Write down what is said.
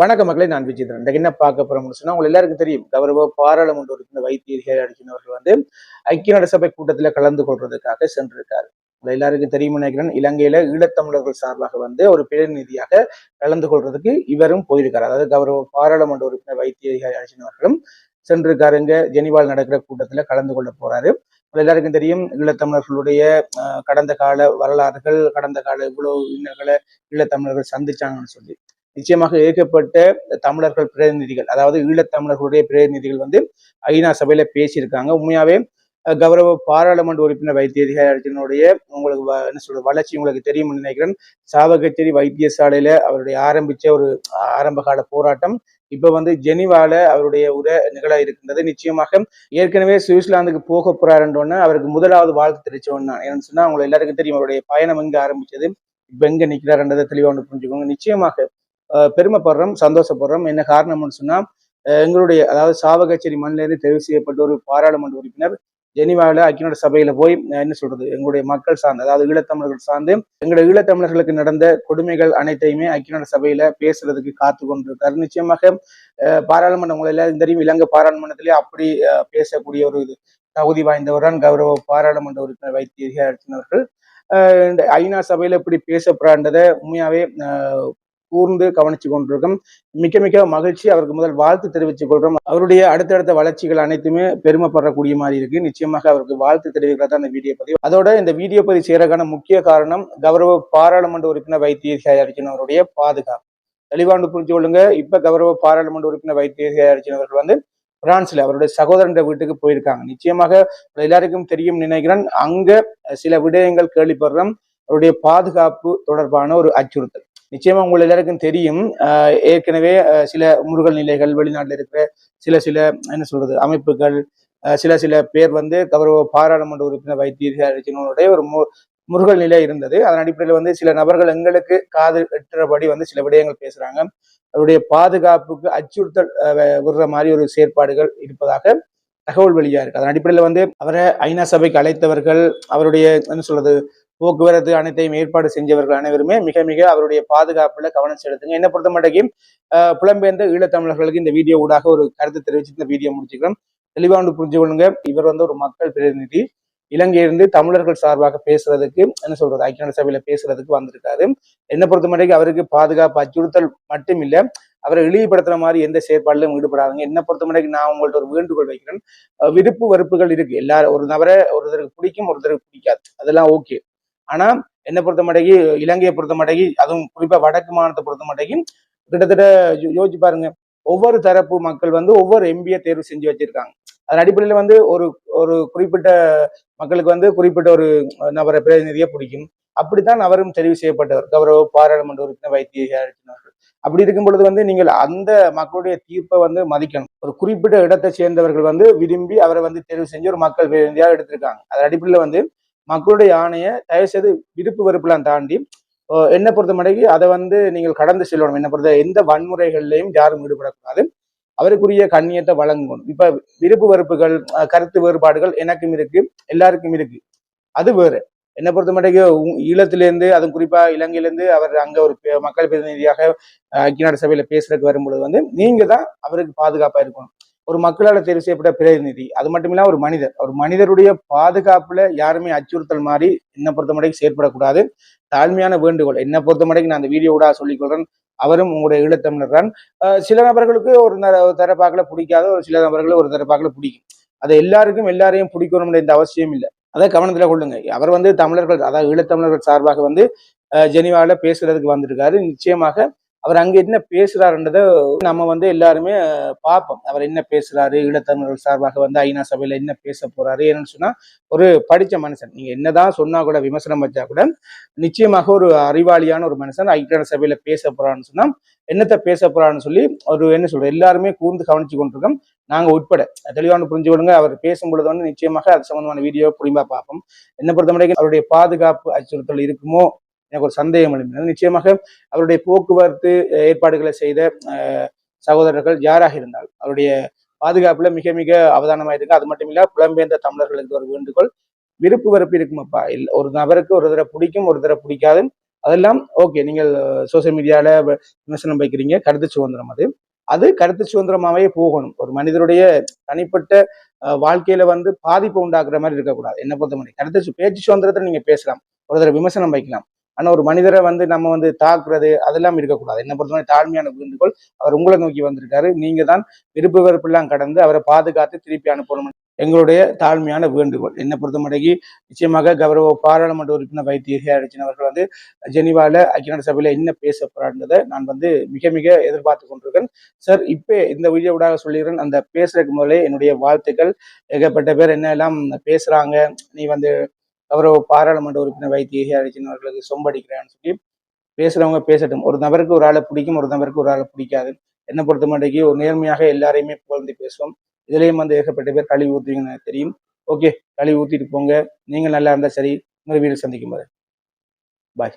வணக்க மக்களை நான் விஜயதரன் இன்றைக்கு என்ன பார்க்க போறோம்னு சொன்னா உங்களுக்கு எல்லாருக்கும் தெரியும். கௌரவ பாராளுமன்ற உறுப்பினர் வைத்தியர்கள் அடிச்சினவர்கள் வந்து ஐக்கிய நாடு சபை கூட்டத்துல கலந்து கொள்றதுக்காக சென்றிருக்காரு. உங்களை எல்லாருக்கும் தெரியும் நினைக்கிறேன். இலங்கையில ஈழத்தமிழர்கள் சார்பாக வந்து ஒரு பிரதிநிதியாக கலந்து கொள்றதுக்கு இவரும் போயிருக்காரு. அதாவது கௌரவ பாராளுமன்ற உறுப்பினர் வைத்தியர்கள் அடிச்சினவர்களும் சென்றிருக்காருங்க ஜெனிவால் நடக்கிற கூட்டத்துல கலந்து கொள்ள போறாரு. எல்லாருக்கும் தெரியும் ஈழத்தமிழர்களுடைய கடந்த கால வரலாறுகள் கடந்த கால இவ்வளவு இன்னல்களை ஈழத்தமிழர்கள் சந்திச்சாங்கன்னு சொல்லி. நிச்சயமாக ஏற்கப்பட்ட தமிழர்கள் பிரதிநிதிகள் அதாவது ஈழத்தமிழர்களுடைய பிரதிநிதிகள் வந்து ஐநா சபையில பேசியிருக்காங்க. உண்மையாவே கௌரவ பாராளுமன்ற உறுப்பினர் வைத்தியர்களுடைய உங்களுக்கு என்ன சொல்றது வளர்ச்சி உங்களுக்கு தெரியும்னு நினைக்கிறேன். சாவகச்சேரி வைத்தியசாலையில அவருடைய ஆரம்பிச்ச ஒரு ஆரம்ப கால போராட்டம் இப்ப வந்து ஜெனிவால அவருடைய உரை நிகழ இருக்கின்றது. நிச்சயமாக ஏற்கனவே சுவிட்சர்லாந்துக்கு போக போறாருன்றோன்னு அவருக்கு முதலாவது வாழ்த்து தெரிவிச்சவன் தான் ஏன்னு சொன்னா உங்களுக்கு எல்லாருக்கும் தெரியும் அவருடைய பயணம் எங்க ஆரம்பிச்சது இப்ப எங்க நிக்கிறாருன்றதை தெளிவா ஒன்று புரிஞ்சுக்கோங்க. நிச்சயமாக பெருமைப்படுறோம் சந்தோஷப்படுறோம். என்ன காரணம்னு சொன்னா எங்களுடைய அதாவது சாவகச்சேரி மண்ணிலிருந்து தெரிவு செய்யப்பட்ட ஒரு பாராளுமன்ற உறுப்பினர் ஜெனிவாவில் ஐக்கிய சபையில போய் என்ன சொல்றது எங்களுடைய மக்கள் சார்ந்து அதாவது ஈழத்தமிழர்கள் சார்ந்து எங்களுடைய ஈழத்தமிழர்களுக்கு நடந்த கொடுமைகள் அனைத்தையுமே ஐக்கிய சபையில பேசுறதுக்கு காத்து கொண்டிருக்காரு. நிச்சயமாக பாராளுமன்ற பாராளுமன்றம் தெரியும் இலங்கை பாராளுமன்றத்திலே அப்படி பேசக்கூடிய ஒரு இது தகுதி வாய்ந்தவர்தான் கௌரவ பாராளுமன்ற உறுப்பினர் வைத்திய ஐநா சபையில இப்படி பேசப்படுறதை உண்மையாவே கூர்ந்து கவனிச்சு கொண்டிருக்கோம். மிக மிக மகிழ்ச்சி அவருக்கு முதல் வாழ்த்து தெரிவித்துக் கொள்கிறோம். அவருடைய அடுத்தடுத்த வளர்ச்சிகள் அனைத்துமே பெருமைப்படக்கூடிய மாதிரி இருக்கு. நிச்சயமாக அவருக்கு வாழ்த்து தெரிவிக்கிறதா அந்த வீடியோ பதிவு. அதோட இந்த வீடியோ பதிவு செய்யறதுக்கான முக்கிய காரணம் கௌரவ பாராளுமன்ற உறுப்பினர் வைத்திய அவருடைய பாதுகாப்பு. தெளிவாண்டு புரிஞ்சு கொள்ளுங்க. இப்ப கௌரவ பாராளுமன்ற உறுப்பினர் வைத்திய அவர்கள் வந்து பிரான்ஸ்ல அவருடைய சகோதரன்ற வீட்டுக்கு போயிருக்காங்க. நிச்சயமாக எல்லாருக்கும் தெரியும் நினைக்கிறேன். அங்க சில விடயங்கள் கேள்விப்படுறோம். அவருடைய பாதுகாப்பு தொடர்பான ஒரு அச்சுறுத்தல். நிச்சயமா உங்கள் எல்லாருக்கும் தெரியும். ஏற்கனவே சில முருகல் நிலைகள் வெளிநாட்டில் இருக்கிற சில சில என்ன சொல்றது அமைப்புகள் சில சில பேர் வந்து கௌரவ பாராளுமன்ற உறுப்பினர் வைத்தியர்களுடைய ஒரு மு முருகல் நிலை இருந்தது. அதன் அடிப்படையில் வந்து சில நபர்கள் எங்களுக்கு காது எட்டுறபடி வந்து சில விடயங்கள் பேசுறாங்க. அவருடைய பாதுகாப்புக்கு அச்சுறுத்தல் விடுற மாதிரி ஒரு செயற்பாடுகள் இருப்பதாக தகவல் வெளியா இருக்கு அதன் அடிப்படையில் வந்து அவரை ஐநா சபைக்கு அழைத்தவர்கள் அவருடைய என்ன சொல்றது போக்குவரத்து அனைத்தையும் ஏற்பாடு செஞ்சவர்கள் அனைவருமே மிக மிக அவருடைய பாதுகாப்புல கவனம் செலுத்துங்க. என்ன பொறுத்த மட்டும் ஆஹ் புலம்பெயர்ந்த ஈழத்தமிழர்களுக்கு இந்த வீடியோ ஊடாக ஒரு கருத்து தெரிவிச்சு இந்த வீடியோ முடிச்சுக்கிறோம் தெளிவா வந்து புரிஞ்சு கொள்ளுங்க. இவர் வந்து ஒரு மக்கள் பிரதிநிதி. இலங்கையிலிருந்து தமிழர்கள் சார்பாக பேசுறதுக்கு என்ன சொல்றது ஐக்கிய நாடு சபையில பேசுறதுக்கு வந்திருக்காரு. என்ன பொறுத்த மட்டும் அவருக்கு பாதுகாப்பு அச்சுறுத்தல் மட்டும் இல்ல அவரை இழிவுபடுத்துற மாதிரி எந்த செயற்பாடிலும் ஈடுபடாதுங்க. என்ன பொறுத்த மட்டும் நான் உங்கள்ட்ட ஒரு வேண்டுகோள் வைக்கிறேன். விருப்பு வெறுப்புகள் இருக்கு. எல்லாரும் ஒரு நபரை ஒருத்தருக்கு பிடிக்கும் ஒருத்தருக்கு பிடிக்காது. அதெல்லாம் ஓகே. ஆனா என்னை பொறுத்தமட்டைக்கு இலங்கையை பொறுத்தமட்டைக்கு அதுவும் குறிப்பா வடக்கு மாநிலத்தை பொறுத்த கிட்டத்தட்ட யோ- யோசிச்சு பாருங்க. ஒவ்வொரு தரப்பு மக்கள் வந்து ஒவ்வொரு எம்பியை தேர்வு செஞ்சு வச்சிருக்காங்க. அதன் அடிப்படையில் வந்து ஒரு ஒரு குறிப்பிட்ட மக்களுக்கு வந்து குறிப்பிட்ட ஒரு நபரை பிரதிநிதியை பிடிக்கும். அப்படித்தான் அவரும் தெரிவு செய்யப்பட்டவர். கௌரவ பாராளுமன்ற உறுப்பினர் வைத்தியவர்கள் அப்படி இருக்கும் பொழுது வந்து நீங்கள் அந்த மக்களுடைய தீர்ப்பை வந்து மதிக்கணும். ஒரு குறிப்பிட்ட இடத்தை சேர்ந்தவர்கள் வந்து விரும்பி அவரை வந்து தேர்வு செஞ்சு ஒரு மக்கள் பிரதிநிதியாக எடுத்திருக்காங்க. அதன் அடிப்படையில் வந்து மக்களுடைய ஆணையை தயவு செய்து விருப்பு வெறுப்புலாம் தாண்டி அஹ் என்னை பொறுத்த மட்டிக்கு அதை வந்து நீங்கள் கடந்து செல்லணும். என்ன பொறுத்த எந்த வன்முறைகள்லையும் யாரும் ஈடுபடக்கூடாது. அவருக்குரிய கண்ணியத்தை வழங்கணும். இப்ப விருப்பு வெறுப்புகள் அஹ் கருத்து வேறுபாடுகள் எனக்கும் இருக்கு எல்லாருக்கும் இருக்கு. அது வேறு. என்னை பொறுத்த மட்டும் ஈழத்திலேருந்து அதுவும் குறிப்பா இலங்கையிலேருந்து அவர் அங்க ஒரு பெ- மக்கள் பிரதிநிதியாக ஐக்கிய நாடு சபையில பேசுறதுக்கு வரும்பொழுது வந்து நீங்க தான் அவருக்கு பாதுகாப்பா இருக்கணும். ஒரு மக்களால் தேர்வு செய்யப்பட்ட பிரதிநிதி. அது மட்டும் இல்லாம ஒரு மனிதர். ஒரு மனிதருடைய பாதுகாப்புல யாருமே அச்சுறுத்தல் மாதிரி என்னை பொறுத்த மட்டும் செயற்படக்கூடாது. தாழ்மையான வேண்டுகோள். என்னை பொறுத்த மட்டும் நான் அந்த வீடியோ கூட சொல்லிக்கொள்றேன். அவரும் உங்களுடைய ஈழத்தமிழர் தான். சில நபர்களுக்கு ஒரு நர- ஒரு தரப்பாக்கல பிடிக்காத ஒரு சில நபர்களுக்கு ஒரு தரப்பாக்கல பிடிக்கும். அது எல்லாருக்கும் எல்லாரையும் பிடிக்கணும்னு இந்த அவசியம் இல்லை. அதை கவனத்தில் கொள்ளுங்க. அவர் வந்து தமிழர்கள் அதாவது ஈழத்தமிழர்கள் சார்பாக வந்து ஜெனிவாவில் பேசுறதுக்கு வந்திருக்காரு. நிச்சயமாக அவர் அங்க என்ன பேசுகிறாருன்றதை நம்ம வந்து எல்லாருமே பார்ப்போம். அவர் என்ன பேசுறாரு ஈழத்தமிழர்கள் சார்பாக வந்து ஐநா சபையில என்ன பேச போறாரு என்னன்னு சொன்னா ஒரு படித்த மனுஷன். நீங்க என்னதான் சொன்னா கூட விமர்சனம் வச்சா கூட நிச்சயமாக ஒரு அறிவாளியான ஒரு மனுஷன் ஐக்கிய சபையில் சபையில பேச போறான்னு சொன்னா என்னத்த பேச போறான்னு சொல்லி ஒரு என்ன சொல்ற எல்லாருமே கூர்ந்து கவனிச்சு கொண்டிருக்கோம். நாங்க உட்பட. தெளிவான புரிஞ்சு கொள்ளுங்க. அவர் பேசும் பொழுது வந்து நிச்சயமாக அது சம்பந்தமான வீடியோ புரியுமா பார்ப்போம். என்ன பொறுத்தவரைக்கும் அவருடைய பாதுகாப்பு அச்சுறுத்தல் இருக்குமோ எனக்கு ஒரு சந்தேகம் எழுந்தது. நிச்சயமாக அவருடைய போக்குவரத்து ஏற்பாடுகளை செய்த சகோதரர்கள் யாராக இருந்தால் அவருடைய பாதுகாப்புல மிக மிக அவதானமாக இருக்கு அது மட்டும் இல்ல புலம்பெயர்ந்த தமிழர்களுக்கு ஒரு வேண்டுகோள் விருப்பு வெறுப்பு இருக்குமாப்பா இல்லை ஒரு நபருக்கு ஒரு தடவை பிடிக்கும் ஒரு தடவை பிடிக்காது அதெல்லாம் ஓகே நீங்கள் சோசியல் மீடியால விமர்சனம் வைக்கிறீங்க கருத்து சுதந்திரம் அது. அது கருத்து சுதந்திரமாவே போகணும். ஒரு மனிதருடைய தனிப்பட்ட வாழ்க்கையில வந்து பாதிப்பு உண்டாக்குற மாதிரி இருக்கக்கூடாது. என்ன பொறுத்த மாதிரி கருத்து பேச்சு சுதந்திரத்தை நீங்க பேசலாம் ஒரு தடவை விமர்சனம் வைக்கலாம். ஆனால் ஒரு மனிதரை வந்து நம்ம வந்து தாக்குறது அதெல்லாம் இருக்கக்கூடாது. என்ன பொறுத்தவரை தாழ்மையான வேண்டுகோள் அவர் உங்களை நோக்கி வந்திருக்காரு. நீங்க தான் விருப்பு வெறுப்பெல்லாம் கடந்து அவரை பாதுகாத்து திருப்பி அனுப்பணும். எங்களுடைய தாழ்மையான வேண்டுகோள். என்னை பொறுத்தமடைக்கு நிச்சயமாக கௌரவ பாராளுமன்ற உறுப்பினர் வைத்திய அடிச்சின் அவர்கள் வந்து ஜெனிவாவில் ஐக்கிய நாடு சபையில என்ன பேச போறான்றதை நான் வந்து மிக மிக எதிர்பார்த்து கொண்டிருக்கேன் சார் இப்போ இந்த வீடியோவுடாக சொல்லிடுறேன். அந்த பேசுறதுக்கு முதலே என்னுடைய வாழ்த்துக்கள். ஏகப்பட்ட பேர் என்ன எல்லாம் பேசுறாங்க. நீ வந்து கௌரவ பாராளுமன்ற உறுப்பினர் வைத்திய ஹரிஜன் அவர்களுக்கு சொம்படிக்கிறான்னு சொல்லி பேசுறவங்க பேசட்டும். ஒரு நபருக்கு ஒரு ஆளை பிடிக்கும் ஒரு நபருக்கு ஒரு ஆளை பிடிக்காது. என்னை பொறுத்த மாட்டேங்கி ஒரு நேர்மையாக எல்லாரையுமே புகழ்ந்து பேசுவோம். இதுலயும் வந்து ஏகப்பட்ட பேர் கழுவி ஊற்றுவீங்கன்னு தெரியும். ஓகே கழுவி ஊத்திட்டு போங்க. நீங்கள் நல்லா இருந்தால் சரி இன்னொரு வீடு சந்திக்கும் போது பாய்